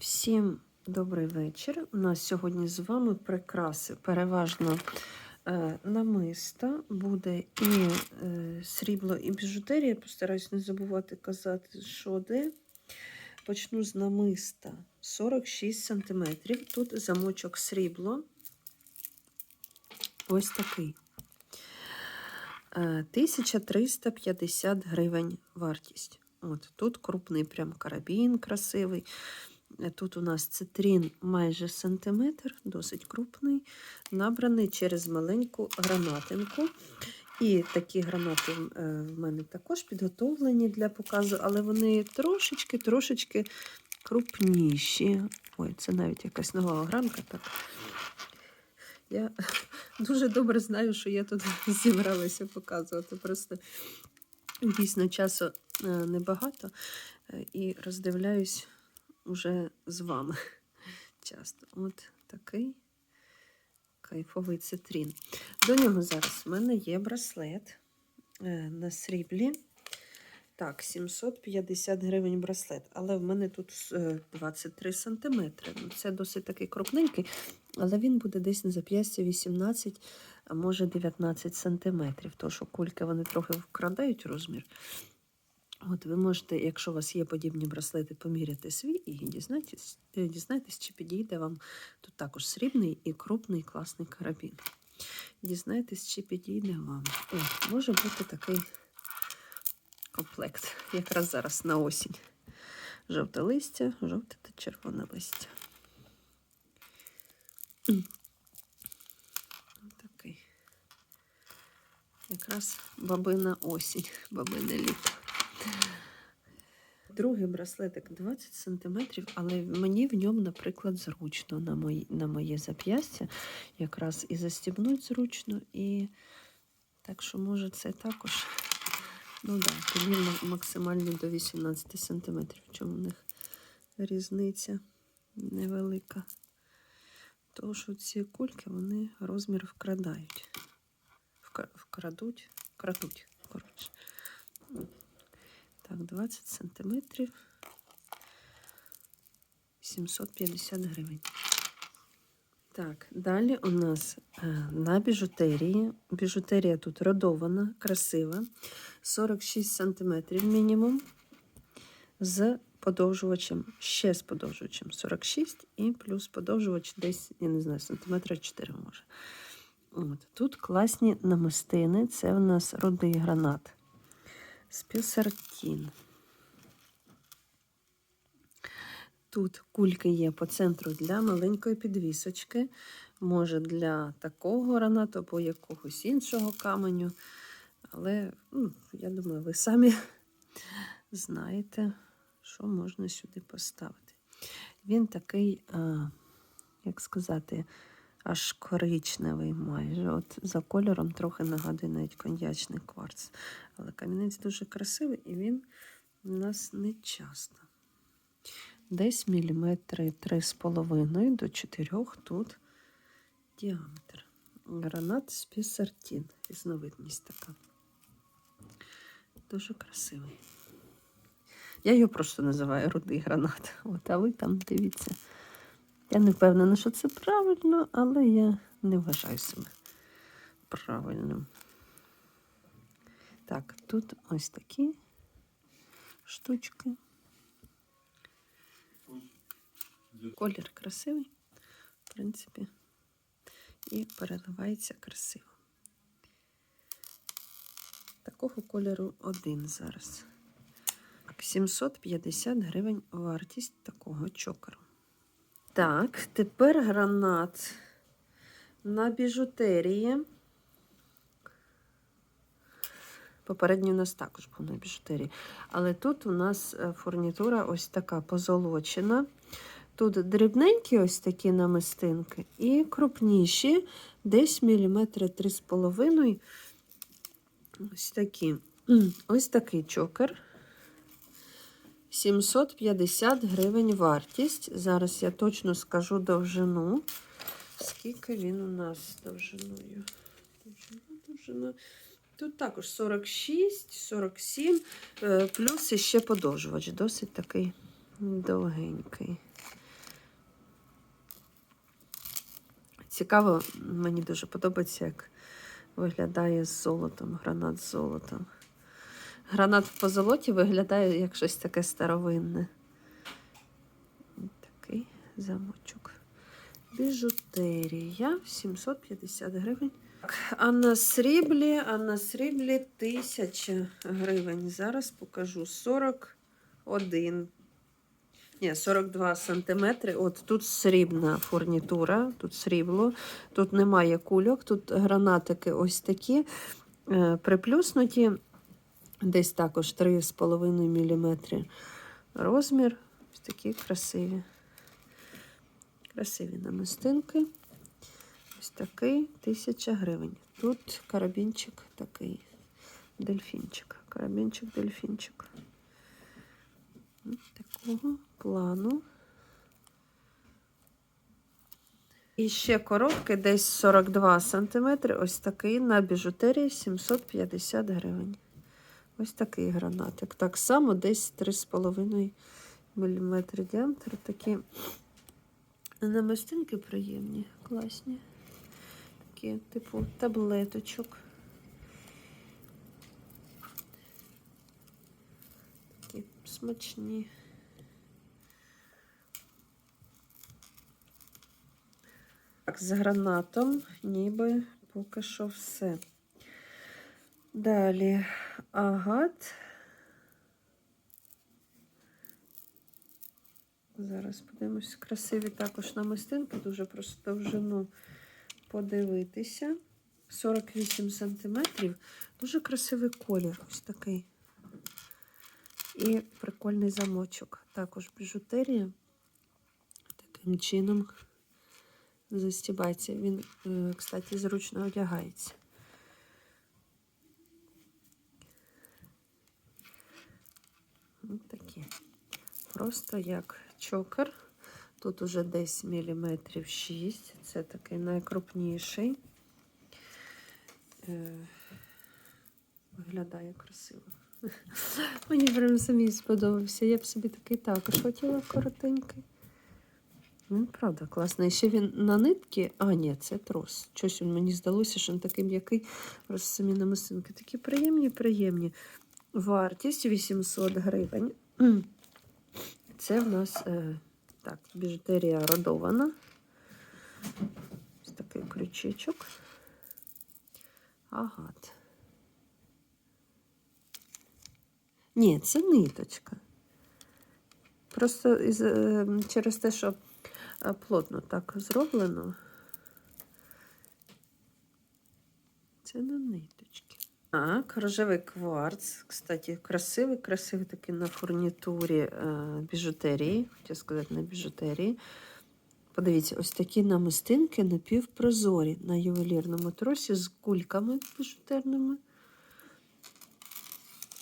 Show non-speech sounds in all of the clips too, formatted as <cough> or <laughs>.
Всім добрий вечір. У нас сьогодні з вами прикраси. Переважно е, намиста буде і е, срібло, і біжутерія. Постараюсь не забувати казати, що де. Почну з намиста 46 см. Тут замочок срібло. Ось такий. Е, 1350 гривень вартість. От тут крупний прям карабін красивий. Тут у нас цитрін майже сантиметр, досить крупний, набраний через маленьку гранатинку. І такі гранати е, в мене також підготовлені для показу, але вони трошечки-трошечки крупніші. Ой, це навіть якась нова огранка. Так. Я <laughs> дуже добре знаю, що я тут <laughs> зібралася показувати. Просто дійсно часу е, небагато е, і роздивляюсь уже з вами <laughs> часто. От такий кайфовий цитрін. До нього зараз в мене є браслет е, на сріблі. Так, 750 гривень браслет, але в мене тут е, 23 сантиметри. Ну, Це досить такий крупненький, але він буде десь на зап'ястя 18, а може 19 сантиметрів. Що кульки вони трохи вкрадають розмір. От ви можете, якщо у вас є подібні браслети, поміряти свій і дізнайтесь, е, дізнайтесь, чи підійде вам тут також срібний і крупний класний карабін. Дізнайтесь, чи підійде вам. О, може бути такий комплект, якраз зараз на осінь. Жовте листя, жовте та червоне листя. М. Такий. Якраз бабина осінь, бабине літо. Другий браслетик 20 см, але мені в ньому, наприклад, зручно на, мої, на моє зап'ястя. Якраз і застібнуть зручно, і так що, може, це також. Ну так, да, тоді максимально до 18 см. Чому в них різниця невелика. Тому що ці кульки вони розмір вкрадають. Вкрадуть, крадуть, коротше. Так, 20 сантиметрів. 750 гривень. Так, далі у нас е, на біжутерії. Біжутерія тут родована, красива. 46 сантиметрів мінімум. З подовжувачем, ще з подовжувачем 46 і плюс подовжувач десь, я не знаю, сантиметра 4 може. От. Тут класні намистини. Це у нас рудий гранат. Спюсартін. Тут кульки є по центру для маленької підвісочки. Може для такого гранату або якогось іншого каменю. Але ну, я думаю, ви самі <laughs> знаєте, що можна сюди поставити. Він такий, а, як сказати, аж коричневий майже. От За кольором трохи нагадує навіть коньячний кварц. Але камінець дуже красивий і він у нас не часто. Десь міліметри 3,5 до 4 тут діаметр. Гранат спісартін. Різновидність така. Дуже красивий. Я його просто називаю рудий гранат. От, а ви там дивіться. Я не впевнена, що це правильно, але я не вважаю себе правильним. Так, тут ось такі штучки. Колір красивий, в принципі, і переливається красиво. Такого кольору один зараз. 750 гривень вартість такого чокеру. Так, тепер гранат на біжутерії. Попередній у нас також був на біжутерії. Але тут у нас е, фурнітура ось така позолочена. Тут дрібненькі ось такі намистинки і крупніші, десь міліметри 3,5. Ось такі. Ось такий чокер. 750 гривень вартість. Зараз я точно скажу довжину. Скільки він у нас довжиною? Довжина, довжина. Тут також 46, 47, е, плюс ще подовжувач, досить такий довгенький. Цікаво, мені дуже подобається, як виглядає з золотом, гранат з золотом. Гранат в позолоті виглядає як щось таке старовинне. Такий замочок. Біжутерія 750 гривень. Так, А на сріблі, а на сріблі 1000 гривень. Зараз покажу 41. Ні, 42 сантиметри. От тут срібна фурнітура, тут срібло, тут немає кульок, тут гранатики ось такі е, приплюснуті, десь також 3,5 мм розмір. Ось такі красиві. Красиві намистинки. Ось такий 1000 гривень. Тут карабінчик такий. Дельфінчик. Карабінчик, дельфінчик. Такого плану. І ще коробки десь 42 см. Ось такий на біжутерії 750 гривень. Ось такий гранатик. Так само десь 3,5 мм діаметр. Такі намистинки приємні, класні. Такі, типу, таблеточок. Такі смачні. Так, з гранатом ніби поки що все. Далі агат. Зараз подивимось, красиві також намистинки, дуже просто довжину подивитися. 48 сантиметрів. Дуже красивий колір, ось такий. І прикольний замочок. Також біжутерія. Таким чином застібається. Він, е, кстати, зручно одягається. Ось такі. Просто як чокер. Тут уже десь міліметрів 6. Це такий найкрупніший. Е, Виглядає красиво. <laughs> Мені прям самі сподобався. Я б собі такий також хотіла коротенький. Він правда класний. Ще він на нитки. А, ні, це трос. Щось мені здалося, що він такий м'який. Просто самі намистинки. Такі приємні, приємні. Вартість 800 гривень. <clears throat> Це в нас е, так, біжутерія родована. Ось такий крючечок. Агат. Ні, це ниточка. Просто із, е, через те, що е, плотно так зроблено. Це не ниточки. Так, рожевий кварц. Кстати, красивий, красивий такий на фурнітурі е, біжутерії. Хотів сказати, на біжутерії. Подивіться, ось такі намистинки напівпрозорі на ювелірному тросі з кульками біжутерними.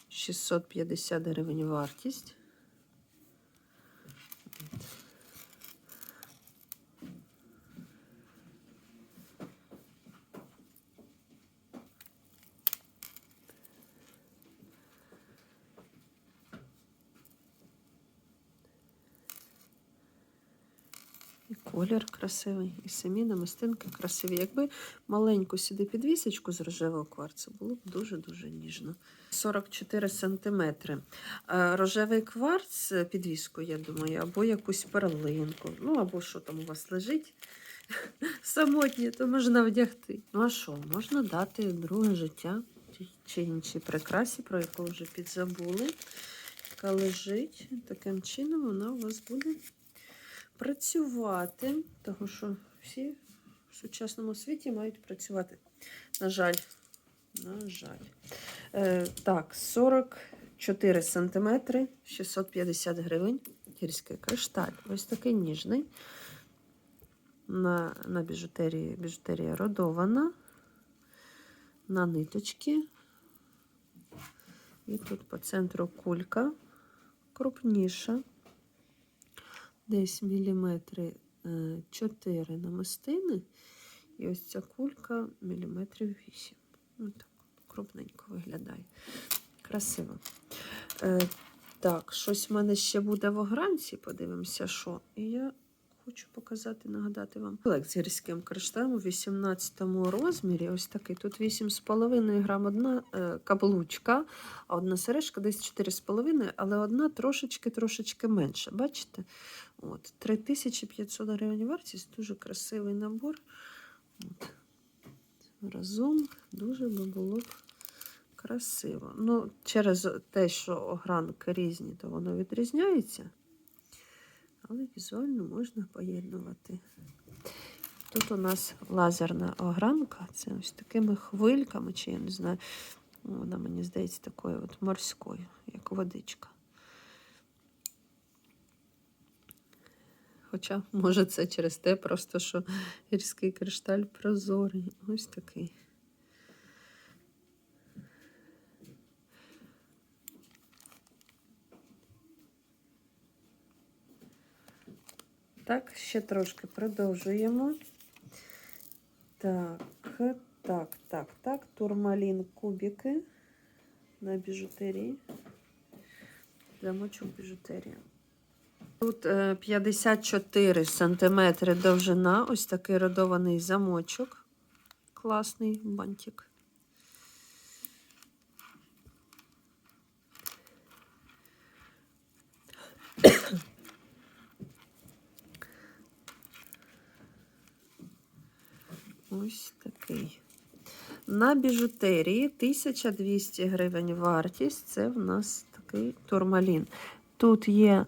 650 гривень вартість. Колір красивий, і самі намистинки красиві. Якби маленьку сюди підвісочку з рожевого кварцу, було б дуже-дуже ніжно. 44 сантиметри. Е, Рожевий кварц, е, підвіску, я думаю, або якусь перлинку. Ну, або що там у вас лежить. <laughs> Самотнє, то можна вдягти. Ну а що, можна дати друге життя чи- іншій прикрасі, про яку вже підзабули. Яка лежить. Таким чином вона у вас буде працювати, тому що всі в сучасному світі мають працювати. На жаль, на жаль. Е, так, 44 сантиметри, 650 гривень. Гірський кришталь. Ось такий ніжний. На, на біжутерії, біжутерія родована. На ниточки. І тут по центру кулька крупніша десь міліметри 4 намистини, і ось ця кулька міліметрів 8. Ну так, крупненько виглядає. Красиво. Е, так, щось в мене ще буде в огранці, подивимося, що. І я хочу показати, нагадати вам. Комплект з гірським кришталем у 18 розмірі. Ось такий. Тут 8,5 грам одна е, каблучка, а одна сережка десь 4,5, але одна трошечки-трошечки менше. Бачите? От, 3500 гривень вартість, дуже красивий набор. От. Разом дуже би було б красиво. Ну, через те, що огранки різні, то воно відрізняється. Але візуально можна поєднувати. Тут у нас лазерна огранка, це ось такими хвильками, чи я не знаю, вона мені здається такою от морською, як водичка. Хоча, може, це через те, просто що гірський кришталь прозорий. Ось такий. Так, ще трошки продовжуємо. Так, так, так, так. Турмалін кубики на біжутерії. Замочу біжутерію. Тут е, 54 сантиметри довжина. Ось такий родований замочок. Класний бантик. Ось такий. На біжутерії 1200 гривень вартість. Це в нас такий турмалін. Тут є е,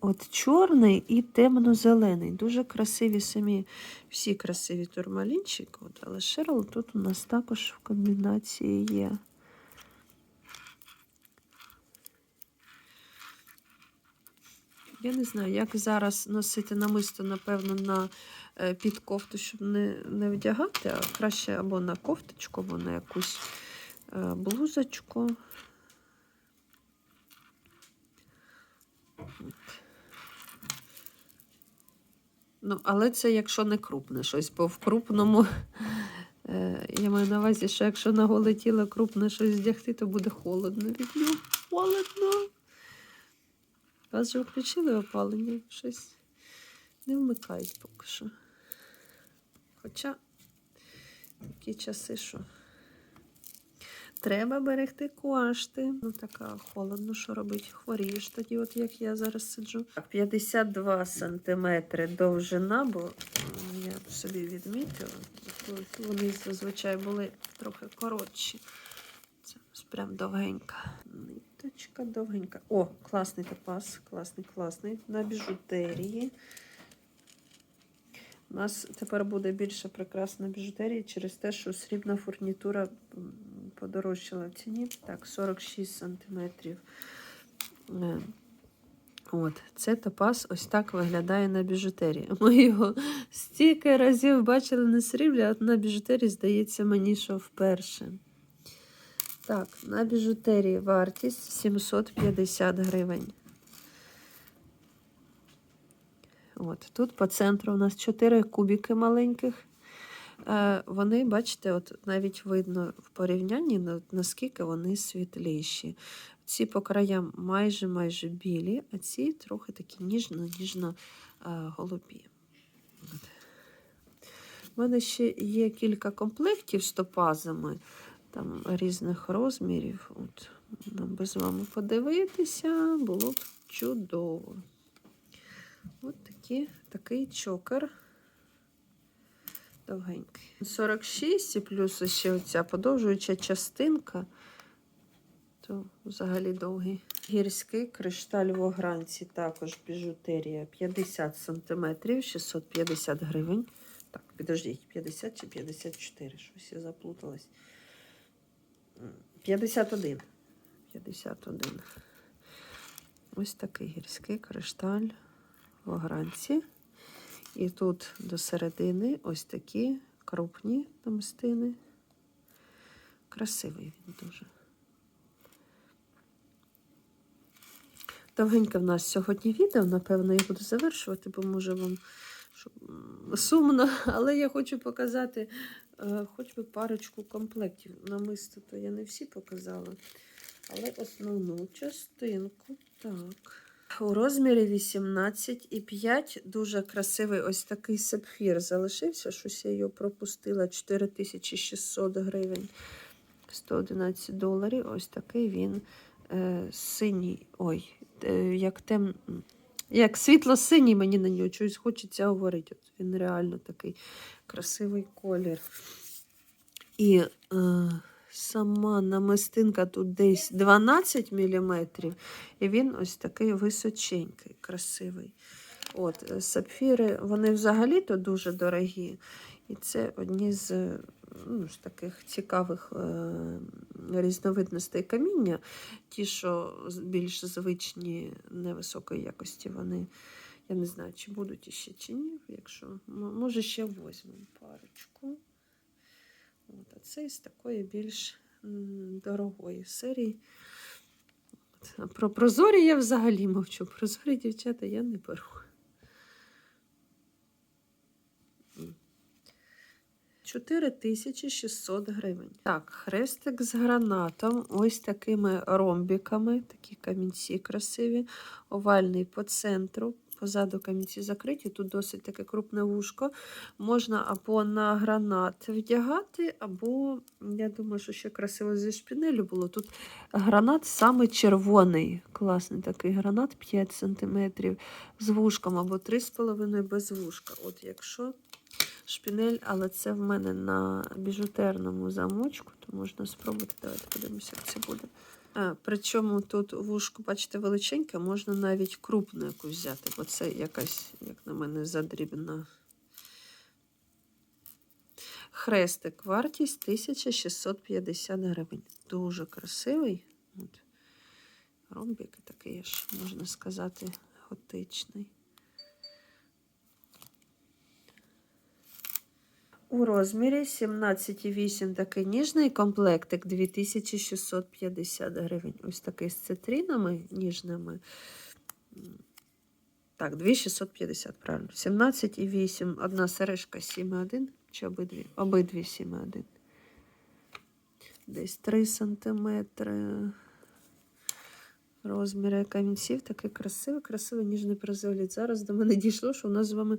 от чорний і темно-зелений. Дуже красиві самі, всі красиві турмалінчики. От, але Шерл тут у нас також в комбінації є. Я не знаю, як зараз носити намисто, напевно, на е, під кофту, щоб не, не вдягати, а краще або на кофточку, або на якусь е, блузочку. Ну, але це якщо не крупне щось, бо в крупному <laughs> е, я маю на увазі, що якщо на голе тіло крупне щось вдягти, то буде холодно від нього. Холодно. Вас же включили опалення, щось не вмикають поки що. Хоча такі часи, що треба берегти кошти. Ну така холодно, що робить? Хворієш тоді, от як я зараз сиджу. 52 сантиметри довжина, бо я собі відмітила. Вони зазвичай були трохи коротші. Це прям довгенька. Ниточка довгенька. О, класний топаз, класний, класний. На біжутерії. У нас тепер буде більше прекрасна біжутерії через те, що срібна фурнітура подорожчала в ціні. Так, 46 сантиметрів. Е, От, це топаз ось так виглядає на біжутерії. <laughs> Ми його стільки разів бачили на сріблі, а на біжутерії, здається, мені, що вперше. Так, на біжутерії вартість 750 гривень. От, тут по центру у нас 4 кубики маленьких. Вони, бачите, от навіть видно в порівнянні, наскільки вони світліші. Ці по краям майже майже білі, а ці трохи такі ніжно-ніжно е, голубі. У мене ще є кілька комплектів з топазами там різних розмірів. От, нам би з вами подивитися, було б чудово. От такі, такий чокер. Довгенький. 46 і плюс ще оця подовжуюча частинка. То взагалі довгий. Гірський кришталь в огранці, також біжутерія 50 см, 650 гривень. Так, підождіть, 50 чи 54, щось я заплуталась. 51. 51. Ось такий гірський кришталь в огранці. І тут до середини ось такі крупні намистини. Красивий він дуже. Довгеньке в нас сьогодні відео. Напевно, я буду завершувати, бо може вам сумно, але я хочу показати е, хоч би парочку комплектів. Намисто то я не всі показала. Але основну частинку, так, У розмірі 18,5 дуже красивий ось такий сапфір залишився. Щось я його пропустила 4600 гривень. 111 доларів. Ось такий він е, синій. Ой, е, як тем. Як світло-синій мені на нього щось хочеться говорити. От він реально такий красивий колір. І е, сама намистинка тут десь 12 мм, і він ось такий височенький, красивий. От, е, сапфіри, вони взагалі-то дуже дорогі. І це одні з, е, ну, з таких цікавих е, різновидностей каміння. Ті, що більш звичні невисокої якості, вони. Я не знаю, чи будуть іще чи ні. Якщо може ще візьмемо парочку. От, а це з такої більш дорогої серії. От. Про прозорі я взагалі мовчу. Прозорі дівчата я не беру. 4600 гривень. Так, хрестик з гранатом, ось такими ромбіками, такі камінці красиві, овальний по центру. Позаду камінці закриті, тут досить таке крупне вушко. Можна або на гранат вдягати, або, я думаю, що ще красиво зі шпінелю було. Тут гранат саме червоний. Класний такий гранат 5 см з вушком, або 3,5 без вушка. От якщо шпінель, але це в мене на біжутерному замочку, то можна спробувати. Давайте подивимося, як це буде. А, причому тут вушку, бачите, величеньке, можна навіть крупну якусь взяти, бо це якась, як на мене, задрібна. Хрестик, вартість 1650 гривень. Дуже красивий. От. Ромбік такий ж, можна сказати, готичний. У розмірі 17,8 такий ніжний комплектик 2650 гривень. Ось такий з цитринами ніжними. Так, 2650, правильно. 17,8. Одна сережка 7,1 чи обидві? Обидві 7,1. Десь 3 сантиметри. Розміри камінців такий красивий, красивий ніжний прозоліт. Зараз до мене дійшло, що у нас з вами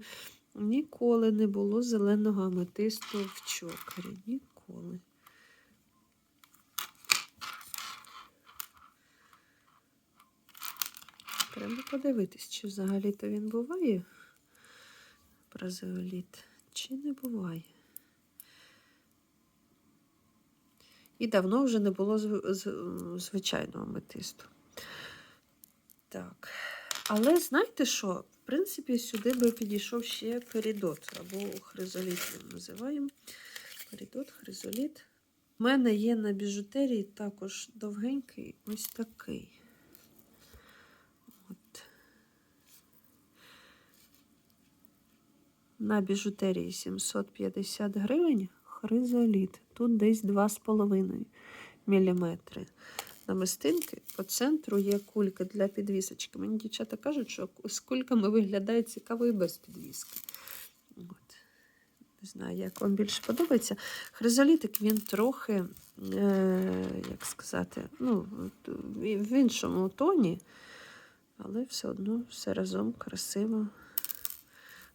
Ніколи не було зеленого аметисту в чокері. Ніколи. Треба подивитись, чи взагалі-то він буває празеоліт, чи не буває. І давно вже не було звичайного аметисту. Так. Але знаєте що? Принципі, сюди би підійшов ще перідот, або хризоліт ми називаємо. Перідот, хризоліт. У мене є на біжутерії також довгенький ось такий. От. На біжутерії 750 гривень хризоліт. Тут десь 2,5 мм. Намистинки по центру є кулька для підвісочки. Мені дівчата кажуть, що з кульками виглядає цікаво і без підвіски. От. Не знаю, як вам більше подобається. Хризолітик він трохи, е, як сказати, ну, в іншому тоні, але все одно все разом красиво.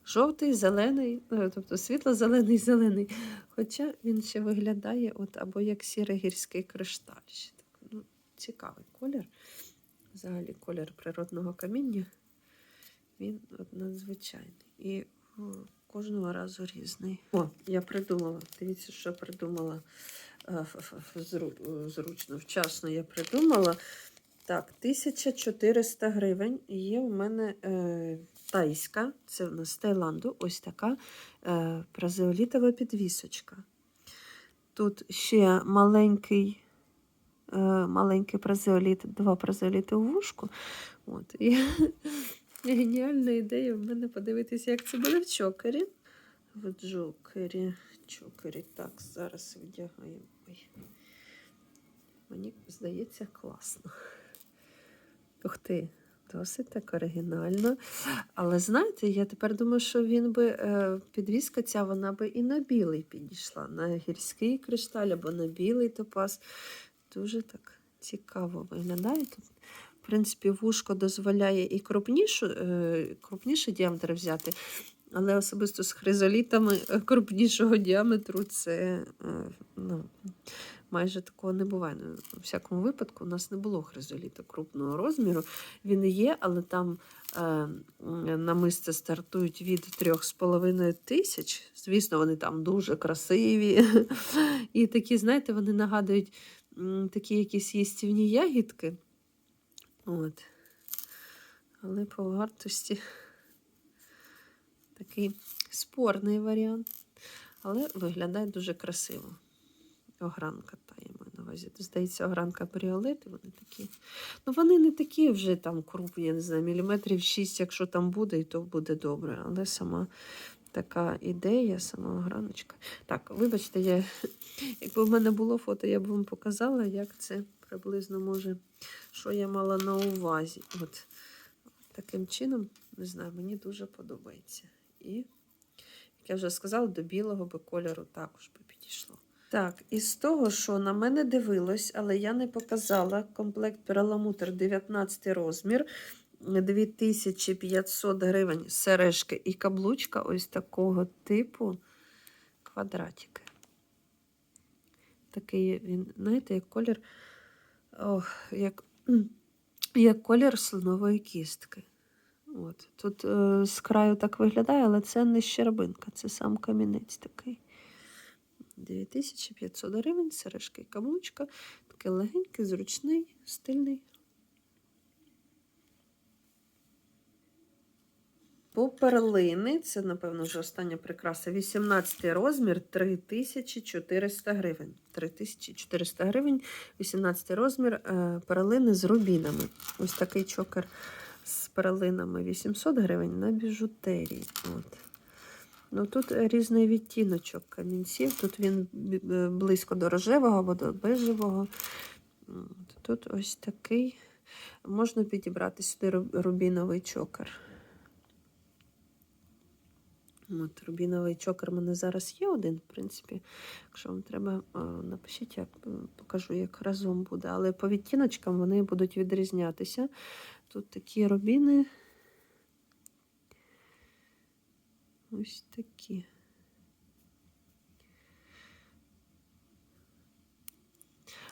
Жовтий, зелений, е, тобто світло-зелений, зелений. Хоча він ще виглядає от, або як сірий гірський кришталь. Цікавий колір. Взагалі колір природного каміння. Він от надзвичайний. І кожного разу різний. О, я придумала. Дивіться, що придумала Е, зручно, вчасно я придумала. Так, 1400 гривень. Є у мене е, тайська, це у нас з Таїланду, ось така е, підвісочка. Тут ще маленький, маленький празеоліт, два празеоліти у вушку. От, <laughs> і геніальна ідея в мене подивитися, як це буде в чокері. В джокері. Чокері. Так, зараз вдягаємо. Ой. Мені здається класно. Ух ти, досить так оригінально. Але знаєте, я тепер думаю, що він би, е, підвіска ця, вона би і на білий підійшла, на гірський кришталь або на білий топаз. Дуже так цікаво виглядає. Тут В принципі, вушко дозволяє і крупнішу, е, крупніший діаметр взяти, але особисто з хризолітами е, крупнішого діаметру це е, ну, майже такого не буває. Ну, У всякому випадку, у нас не було хризоліта крупного розміру. Він є, але там е, намисти стартують від 3,5 тисяч. Звісно, вони там дуже красиві. <laughs> І такі, знаєте, вони нагадують такі якісь їстівні ягідки. От. Але по вартості такий спорний варіант. Але виглядає дуже красиво. Огранка та я маю на увазі. Здається, огранка бріолети, вони такі. Ну, вони не такі вже там крупні, я не знаю, міліметрів 6, якщо там буде, і то буде добре. Але сама така ідея, сама ограночка. Так, вибачте, я, якби в мене було фото, я б вам показала, як це приблизно може, що я мала на увазі. От таким чином, не знаю, мені дуже подобається. І, як я вже сказала, до білого би кольору також би підійшло. Так, із того, що на мене дивилось, але я не показала комплект перламутр 19 розмір. 2500 гривень сережки і каблучка ось такого типу квадратики. Такий він, знаєте, як колір, ох, як, <clears throat> як колір слонової кістки. От. Тут е, з краю так виглядає, але це не щербинка, це сам камінець такий. 9500 гривень, сережки і каблучка. Такий легенький, зручний, стильний. По перлини, це, напевно, вже остання прикраса. 18 розмір 3400 гривень. 3400 гривень, 18 розмір е, перлини з рубінами. Ось такий чокер з перлинами 800 гривень на біжутерії. От. Ну, тут різний відтіночок камінців. Тут він е, близько до рожевого або до бежевого. Тут ось такий. Можна підібрати сюди рубіновий чокер. От, рубіновий чокер у мене зараз є один, в принципі. Якщо вам треба, напишіть, я е, покажу, як разом буде. Але по відтіночкам вони будуть відрізнятися. Тут такі рубіни. Ось такі.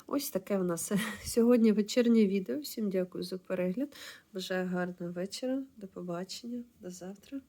Ось таке в нас <laughs> сьогодні вечірнє відео. Всім дякую за перегляд. Бажаю гарного вечора. До побачення. До завтра.